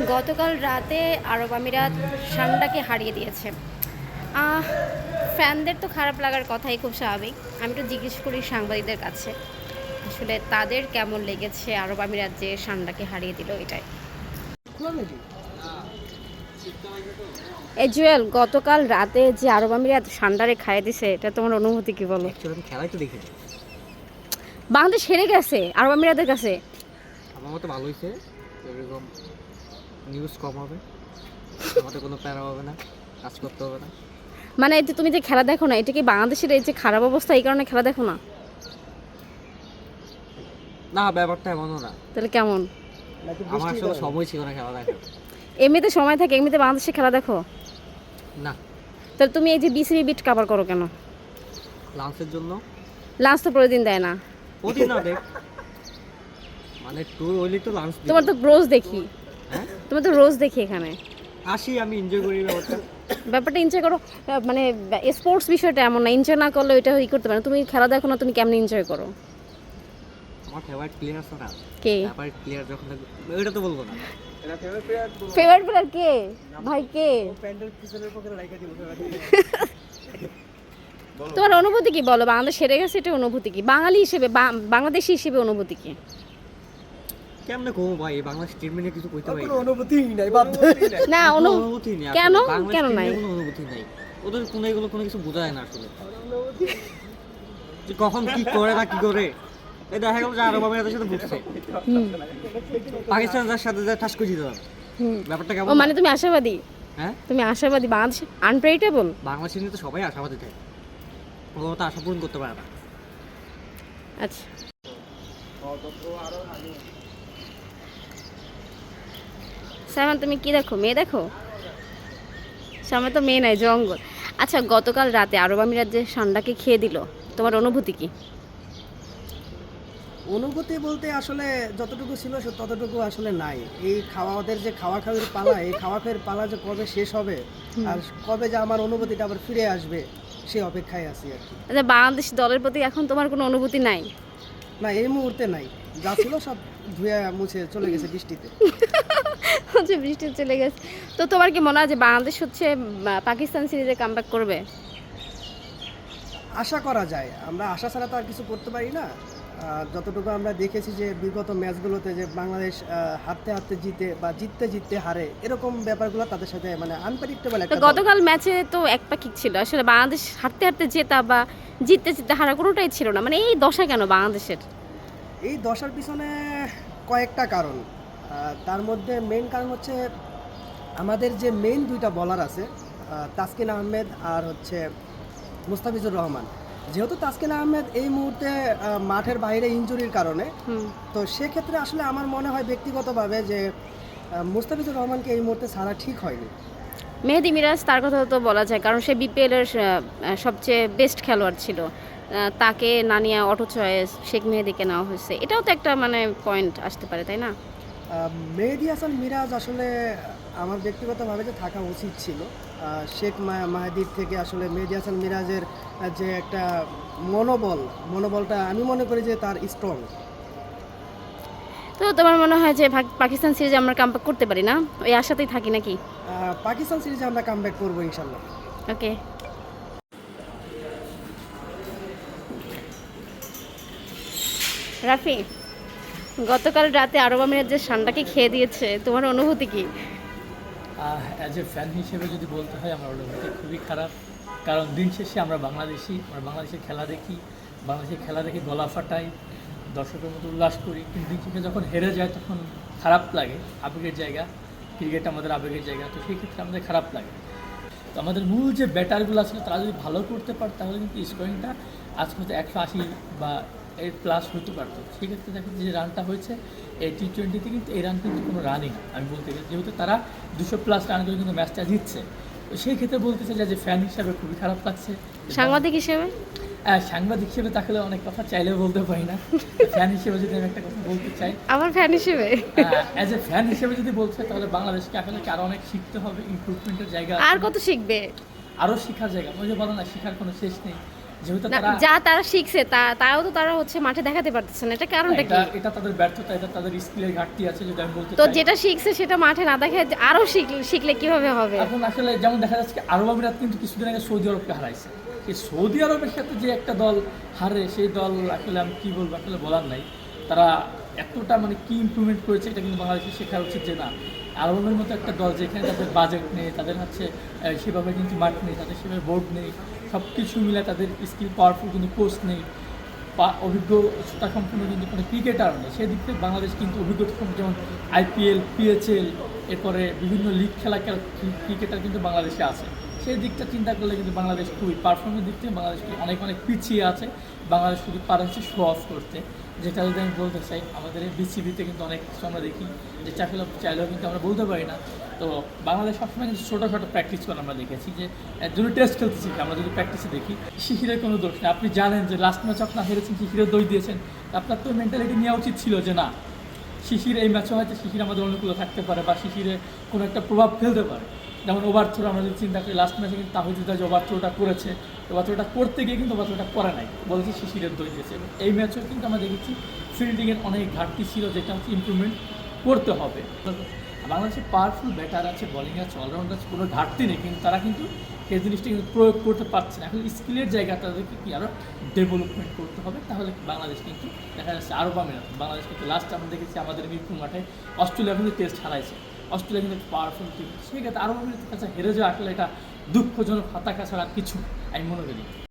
গতকাল রাতে আরব আমিরাত সান্ডাকে হারিয়ে দিয়েছে। ফ্যানদের তো খারাপ লাগার কথাই খুব স্বাভাবিক। আমি তো জিজ্ঞেস করি সাংবাদিকদের কাছে আসলে তাদের কেমন লেগেছে আরব আমিরাত যে সান্ডাকে হারিয়ে দিল এটাই? এই জুয়েল গতকাল রাতে যে আরব আমিরাত সান্ডারে খাইয়ে দিছে এটা তোমার অনুভূতি কি বলো? খেলাই তো দেখি বাংলাদেশ হেরে গেছে আরব আমিরাতের কাছে। আমার মতো ভালো হয়েছে এরকম নিউজ কম হবে। আমাদের কোনো প্যারা হবে না কাজ করতে হবে না। মানে এই যে তুমি যে খেলা দেখো না এটা কি বাংলাদেশের এই যে খারাপ অবস্থা এই কারণে খেলা দেখো না? না ব্যাপারটা এমনও না। তাহলে কেমন? আমার আসলে সময় ছিল না খেলা দেখার। এমনিতে সময় থাকে এমনিতে বাংলাদেশে খেলা দেখো? না। তাহলে তুমি এই যে বিসিবি বিট কাভার করো কেন? লাঞ্চের জন্য? লাঞ্চ তো প্রতিদিন দেয় না। প্রতিদিন না দেখ। মানে ট্যুর হইলে তো লাঞ্চ তোমার তো রোজ দেখি। হ্যাঁ? তোমার তো রোজ দেখি এখানে। আসি আমি এনজয় করি ব্যাপারটা। ব্যাপারটা এনজয় করো। মানে স্পোর্টস বিষয়টা এমন না এনজয় না করলে ওইটা ই করতে পারো তুমি খেলা দেখো না তুমি কেমন এনজয় করো? আমার ফেভারিট প্লেয়ার আছে না কে? ফেভারিট প্লেয়ার যখন ওইটা তো বলব না। ফেভারিট প্লেয়ার কে? ভাই কে? তোমার অনুভূতি কি বলো? বাংলাদেশ সেরে গেছে এটা অনুভূতি কি? বাঙালি হিসেবে বা- বাংলাদেশি হিসেবে অনুভূতি কি? কেমনে কমো ভাই? এই বাংলাদেশ টিম নিয়ে কিছু কইতে পারি? কোনো অনুভূতি নাই বাদ না কোনো অনুভূতি নেই। কেন? কেন নাই? কোনো অনুভূতি নাই। ওদের কোনো এগুলো কোনো কিছু বোঝা যায় না আসলে। যে কখন কি করে না কি করে। এই দেখা গেল যে আরব আমিরাতের সাথে বুঝছে পাকিস্তান যার সাথে যা ঠাস করে দিলাম। ব্যাপারটা কেমন? মানে তুমি আশাবাদী? হ্যাঁ? তুমি আশাবাদী? বাংলাদেশ আনপ্রেডিক্টেবল বাংলাদেশ নিয়ে তো সবাই আশাবাদী থাকে। কোনো তো আশা পূরণ করতে পারে না। আচ্ছা। সাইমান তুমি কি দেখো? মেয়ে দেখো? সামনে তো মেয়ে নাই জঙ্গল। আচ্ছা গতকাল রাতে আরব আমিরাত যে সান্ডাকে খেয়ে দিল তোমার অনুভূতি কি? অনুভূতি বলতে আসলে যতটুকু ছিল সে ততটুকু আসলে নাই। এই খাওয়া ওদের যে খাওয়া খাওয়ার পালা এই খাওয়া খাওয়ার পালা যে কবে শেষ হবে আর কবে যে আমার অনুভূতিটা আবার ফিরে আসবে সে অপেক্ষায় আছি আর কি। আচ্ছা বাংলাদেশ দলের প্রতি এখন তোমার কোনো অনুভূতি নাই? না এই মুহূর্তে নাই। যা ছিল সব ধুয়ে মুছে চলে গেছে বৃষ্টিতে। হচ্ছে বৃষ্টি চলে গেছে। তো তোমার কি মনে হয় যে বাংলাদেশ হচ্ছে পাকিস্তান সিরিজে কামব্যাক করবে? আশা করা যায়। আমরা আশা ছাড়া তো আর কিছু করতে পারি না। যতটুকু আমরা দেখেছি যে বিগত ম্যাচগুলোতে যে বাংলাদেশ হারতে হারতে জিতে বা জিততে জিততে হারে এরকম ব্যাপারগুলো তাদের সাথে মানে আনপ্রেডিক্টেবল একটা গতকাল ম্যাচে তো এক পাখিক ছিল। আসলে বাংলাদেশ হারতে হারতে জেতা বা জিততে জিততে হারা কোনোটাই ছিল না। মানে এই দশা কেন বাংলাদেশের? এই দশার পিছনে কয়েকটা কারণ। তার মধ্যে মেন কারণ হচ্ছে আমাদের যে মেন দুইটা বলার আছে তাসকিন আহমেদ আর হচ্ছে মুস্তাফিজুর রহমান। যেহেতু তাসকিন আহমেদ এই মুহূর্তে মাঠের বাইরে ইঞ্জুরির কারণে তো সেক্ষেত্রে আসলে আমার মনে হয় ব্যক্তিগতভাবে যে মুস্তাফিজুর রহমানকে এই মুহূর্তে ছাড়া ঠিক হয়নি। মেহেদি মিরাজ তার কথা তো বলা যায় কারণ সে বিপিএল এর সবচেয়ে বেস্ট খেলোয়াড় ছিল। তাকে না নিয়ে অটো চয়েস শেখ মেহেদিকে নেওয়া হয়েছে। এটাও তো একটা মানে পয়েন্ট আসতে পারে তাই না? মেহেদি হাসান মিরাজ আসলে আমার ব্যক্তিগতভাবে যে থাকা উচিত ছিল শেখ মাহাদির থেকে আসলে মেহেদি হাসান মিরাজের যে একটা মনোবল মনোবলটা আমি মনে করি যে তার স্ট্রং তো তোমার মনে হয় যে পাকিস্তান সিরিজে আমরা কামব্যাক করতে পারি না? ওই আশাতেই থাকি নাকি? পাকিস্তান সিরিজে আমরা কামব্যাক করব ইনশাল্লাহ। ওকে। রাফি গতকাল রাতে আরব আমিরাত যে সান্ডাকে খেয়ে দিয়েছে, তোমার অনুভূতি কি? অ্যাজ এ ফ্যান হিসেবে যদি বলতে হয়, আমার অনুভূতি খুবই খারাপ। কারণ দিন শেষে আমরা বাংলাদেশি, আমরা বাংলাদেশের খেলা দেখি, বাংলাদেশের খেলা দেখে গলা ফাটাই, দর্শকের মতো উল্লাস করি। কিন্তু দিন শেষে যখন হেরে যায়, তখন খারাপ লাগে, আবেগের জায়গা। ক্রিকেট আমাদের আবেগের জায়গা, তো সেই ক্ষেত্রে আমাদের খারাপ লাগে। তো আমাদের মূল যে ব্যাটারগুলো আছে তারা যদি ভালো করতে পারত তাহলে কিন্তু স্কোরিংটা আজকে হয়তো একশো আশি বা এর প্লাস হতে পারতো। সেক্ষেত্রে দেখা যে রানটা হয়েছে এই টি টোয়েন্টিতে কিন্তু এই রান কিন্তু কোনো রানই না আমি বলতে গেলে। যেহেতু তারা দুশো প্লাস রান করে কিন্তু ম্যাচটা জিতছে তো সেই ক্ষেত্রে বলতে চাই যে ফ্যান হিসাবে খুবই খারাপ লাগছে। সাংবাদিক হিসেবে? হ্যাঁ, সাংবাদিক হিসেবে তাহলে অনেক কথা চাইলেও বলতে পারি না। ফ্যান হিসেবে যদি আমি একটা কথা বলতে চাই। আমার ফ্যান হিসেবে? অ্যাজ এ ফ্যান হিসেবে যদি বলতে চাই তাহলে বাংলাদেশকে আসলে কি আরও অনেক শিখতে হবে ইমপ্রুভমেন্টের জায়গা আর কত শিখবে? আরও শেখার জায়গা ওই যে বলো না শেখার কোনো শেষ নেই। যা তারা শিখছে তা তাও তো তারা হচ্ছে মাঠে দেখাতে পারতেছে না। এটা কারণটা কি? এটা তাদের ব্যর্থতা এটা তাদের স্কিলের ঘাটতি আছে যেটা আমি বলতে তো যেটা শিখছে সেটা মাঠে না দেখে আরও শিখলে শিখলে কীভাবে হবে? এখন আসলে যেমন দেখা যাচ্ছে আরব আমিরাত কিন্তু কিছুদিন আগে সৌদি আরবকে হারাইছে। এই সৌদি আরবের সাথে যে একটা দল হারে সেই দল আসলে আমি কি বলব আসলে বলার নাই। তারা এতটা মানে কি ইমপ্রুভমেন্ট করেছে এটা কিন্তু বাংলাদেশে শেখা উচিত যে না আরবের মতো একটা দল যেখানে তাদের বাজেট নেই তাদের হচ্ছে সেভাবে কিন্তু মাঠ নেই তাদের সেভাবে বোর্ড নেই সব কিছু মিলে তাদের স্কিল পাওয়ারফুল কিন্তু কোচ নেই পা- অভিজ্ঞতা সম্পূর্ণ কিন্তু কোনো ক্রিকেটার নেই। সেদিক থেকে বাংলাদেশ কিন্তু অভিজ্ঞতা সম্পন্ন যেমন আইপিএল পিএচএল এরপরে বিভিন্ন লিগ খেলা ক্রিকেটার কিন্তু বাংলাদেশে আছে। সেই দিকটা চিন্তা করলে কিন্তু বাংলাদেশ খুবই পারফরমেন্স দিক থেকে বাংলাদেশ অনেক অনেক পিছিয়ে আছে। বাংলাদেশ শুধু পারে শো অফ করতে। যেটা যদি আমি বলতে চাই, আমাদের বিসিবিতে কিন্তু অনেক কিছু আমরা দেখি। যে চাকরি চাইলেও কিন্তু আমরা বলতে পারি না। তো বাংলাদেশ সবসময় কিন্তু ছোটো ছোটো প্র্যাকটিস করে আমরা দেখেছি যে যদি টেস্ট খেলতে শিখি আমরা যদি প্র্যাকটিসে দেখি, শিশিরের কোনো দোষ নেই। আপনি জানেন যে লাস্ট ম্যাচ আপনার হেরেছেন শিশিরের দই দিয়েছেন। আপনার তো মেন্টালিটি নেওয়া উচিত ছিল যে না, শিশির এই ম্যাচে হয়তো শিশির আমাদের অনুকূলে থাকতে পারে বা শিশিরে কোনো একটা প্রভাব ফেলতে পারে। যেমন ওভার থ্রো আমরা যদি চিন্তা করি লাস্ট ম্যাচে কিন্তু তাহিদুদ্দা যে ওভার থ্রোটা করেছে। ওভার থ্রোটা করতে গিয়ে কিন্তু ওভার থ্রোটা করে নাই, বলেছে শিশিরের দই দিয়েছে। এবং এই ম্যাচেও কিন্তু আমরা দেখেছি ফিল্ডিংয়ের অনেক ঘাটতি ছিল, যেটা হচ্ছে ইমপ্রুভমেন্ট করতে হবে। বাংলাদেশে পাওয়ারফুল ব্যাটার আছে বলিং আছে অলরাউন্ডার আছে, কোনো ঘাটতি নেই, কিন্তু তারা কিন্তু সেই জিনিসটা কিন্তু প্রয়োগ করতে পারছে না। এখন স্কিলের জায়গা তাদেরকে কি আরও ডেভেলপমেন্ট করতে হবে? তাহলে বাংলাদেশ কিন্তু দেখা যাচ্ছে আরও বামে বাংলাদেশ কিন্তু লাস্ট আমরা দেখেছি আমাদের মিরপুর মাঠে অস্ট্রেলিয়া কিন্তু টেস্ট হারাইছে। অস্ট্রেলিয়া কিন্তু পাওয়ারফুল টিম সেক্ষেত্রে আরও কাছে হেরে যাওয়া আসলে এটা দুঃখজনক হতাকা ছাড়া কিছু আমি মনে করি।